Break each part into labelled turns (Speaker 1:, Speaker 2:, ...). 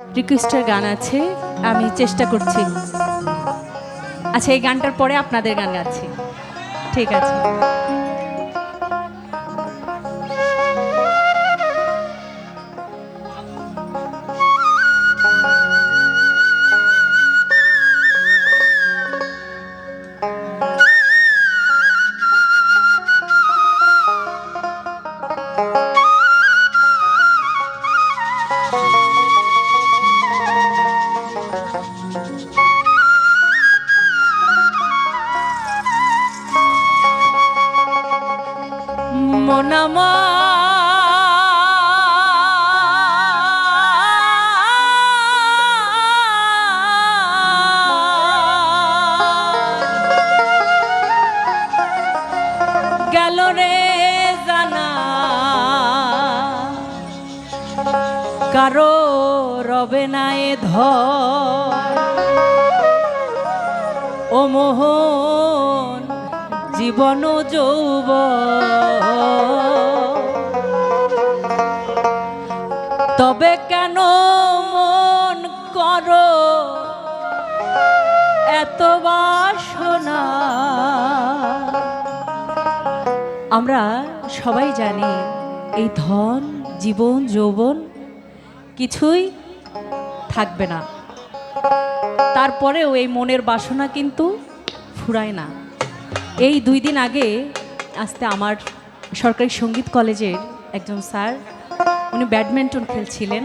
Speaker 1: রিকোয়েস্টের গান আছে, আমি চেষ্টা করছি। আচ্ছা এই গানটার পরে আপনাদের গান গাচ্ছি ঠিক আছে। কারও রবে না এ ও মোহন, জীবন যৌব তবে কেন মন করো এত বাসনা? আমরা সবাই জানি এই ধন, জীবন, যৌবন কিছুই থাকবে না। তারপরেও এই মনের বাসনা কিন্তু ফুরায় না। এই দুই দিন আগে আসতে আমার সরকারি সংগীত কলেজের একজন স্যার, উনি ব্যাডমিন্টন খেলছিলেন।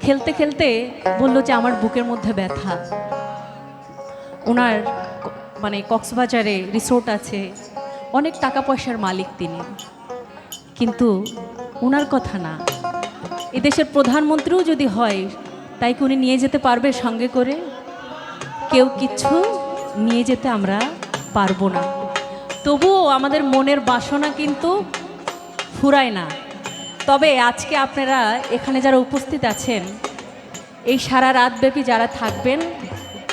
Speaker 1: খেলতে খেলতে বলল যে আমার বুকের মধ্যে ব্যথা। ওনার মানে কক্সবাজারে রিসোর্ট আছে, অনেক টাকা পয়সার মালিক তিনি। কিন্তু ওনার কথা না। এদেশের প্রধানমন্ত্রীও যদি হয়, তাই উনি নিয়ে যেতে পারবে সঙ্গে করে? কেউ কিছু নিয়ে যেতে আমরা পারব না। তবুও আমাদের মনের বাসনা কিন্তু ফুরায় না। তবে আজকে আপনারা এখানে যারা উপস্থিত আছেন, এই সারা রাতব্যাপী যারা থাকবেন,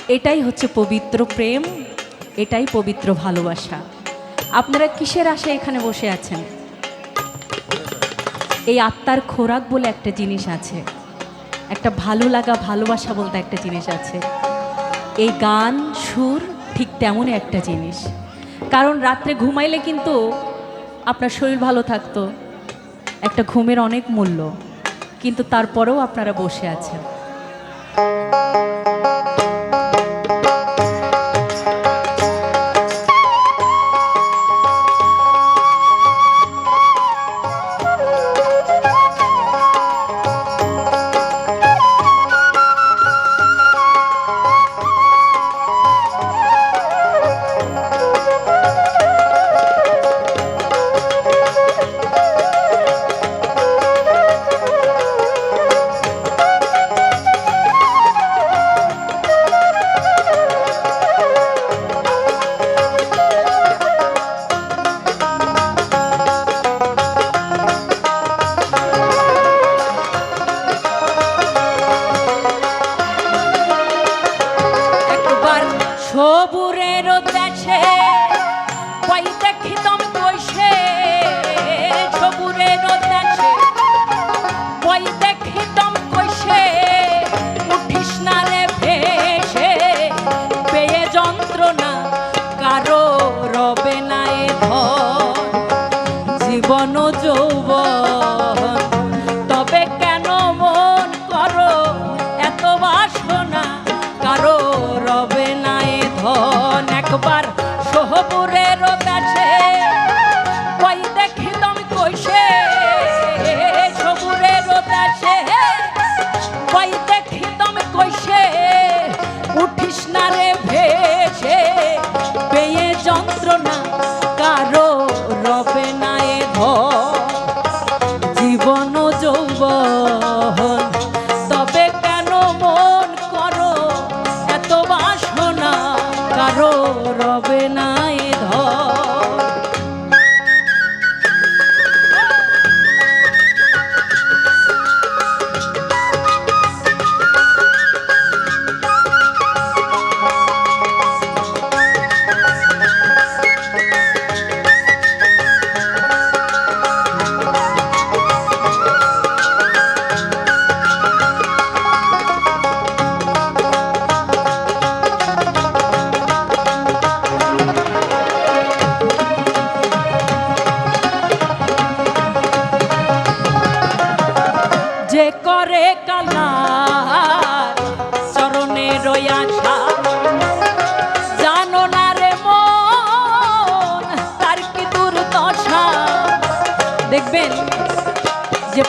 Speaker 1: এটাই হচ্ছে পবিত্র প্রেম, এটাই পবিত্র ভালোবাসা। আপনারা কিসের আশায় এখানে বসে আছেন? এই আত্মার খোরাক বলে একটা জিনিস আছে। একটা ভালো লাগা, ভালোবাসা বলতে একটা জিনিস আছে। এই গান, সুর ঠিক তেমনই একটা জিনিস। কারণ রাত্রে ঘুমাইলে কিন্তু আপনার শরীর ভালো থাকতো। একটা ঘুমের অনেক মূল্য। কিন্তু তারপরেও আপনারা বসে আছেন।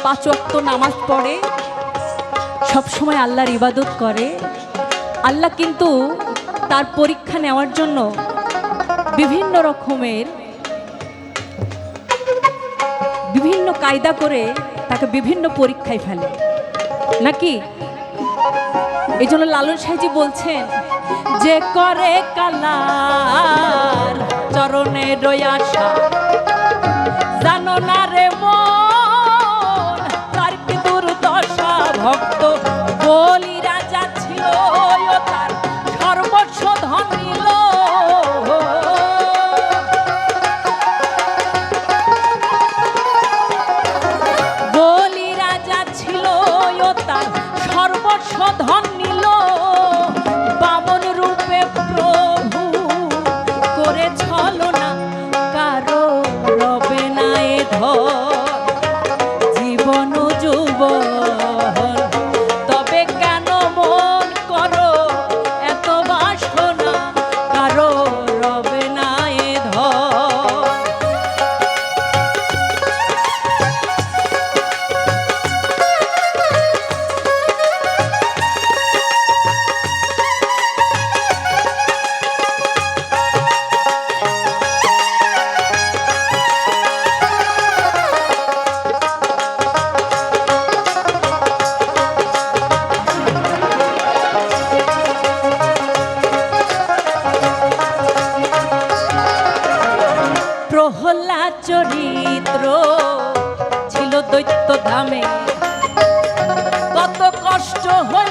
Speaker 1: পাঁচ অক্ত নামাজ পড়ে সবসময় আল্লাহর ইবাদত করে। আল্লাহ কিন্তু তার পরীক্ষা নেওয়ার জন্য বিভিন্ন রকমের, বিভিন্ন কায়দা করে তাকে বিভিন্ন পরীক্ষায় ফেলে। নাকি? এই জন্য লালন সাহেজি বলছেন, যে করে কালার, চরণে রয়াশা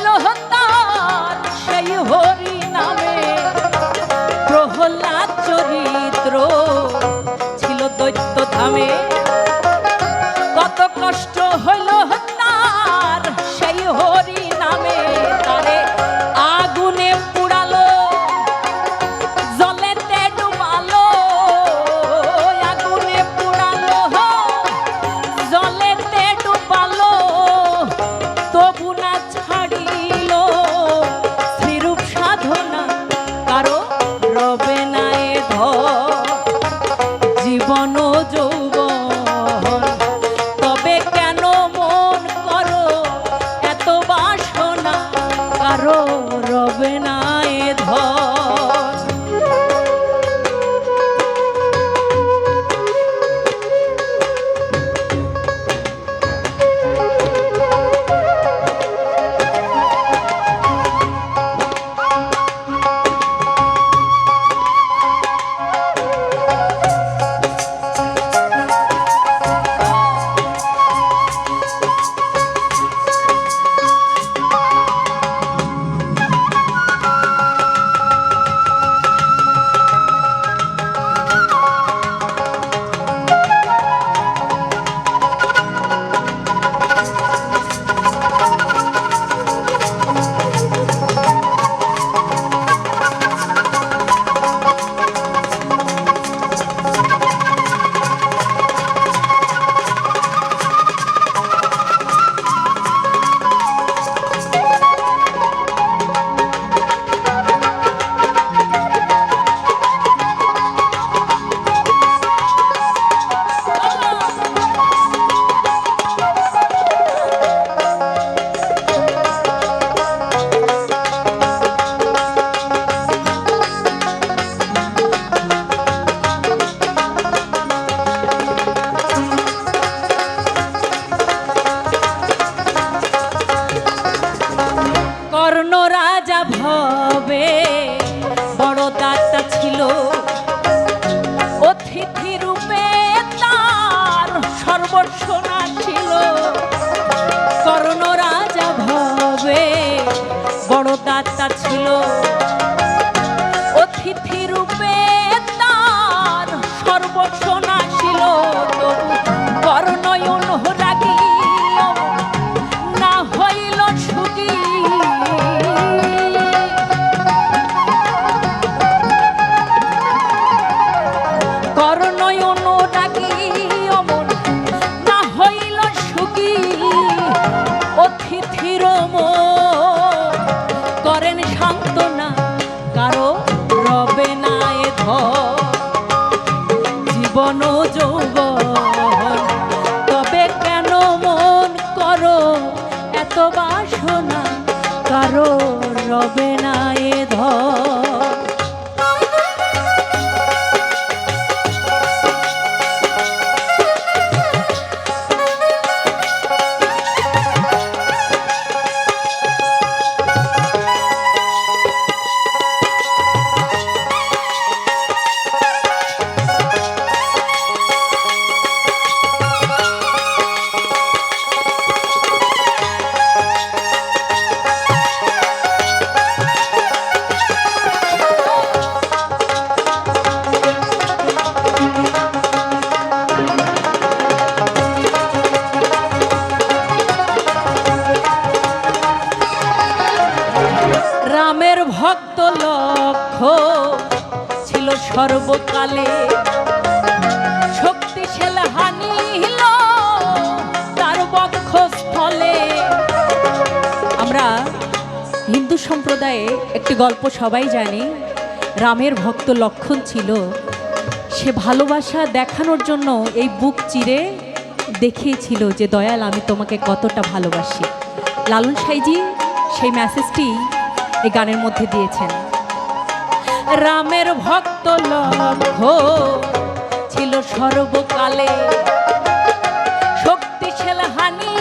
Speaker 1: লোহন সর্বকালে শক্তিশাল হানি তার বক্ষস্থলে। আমরা হিন্দু সম্প্রদায়ে একটি গল্প সবাই জানি, রামের ভক্ত লক্ষণ ছিল। সে ভালোবাসা দেখানোর জন্য এই বুক চিরে দেখিয়েছিল যে, দয়াল, আমি তোমাকে কতটা ভালোবাসি। লালন সাইজি সেই মেসেজটি এই গানের মধ্যে দিয়েছেন। রামের ভক্ত লক্ষ ছিল সর্বকালে। শক্তিশাল হানি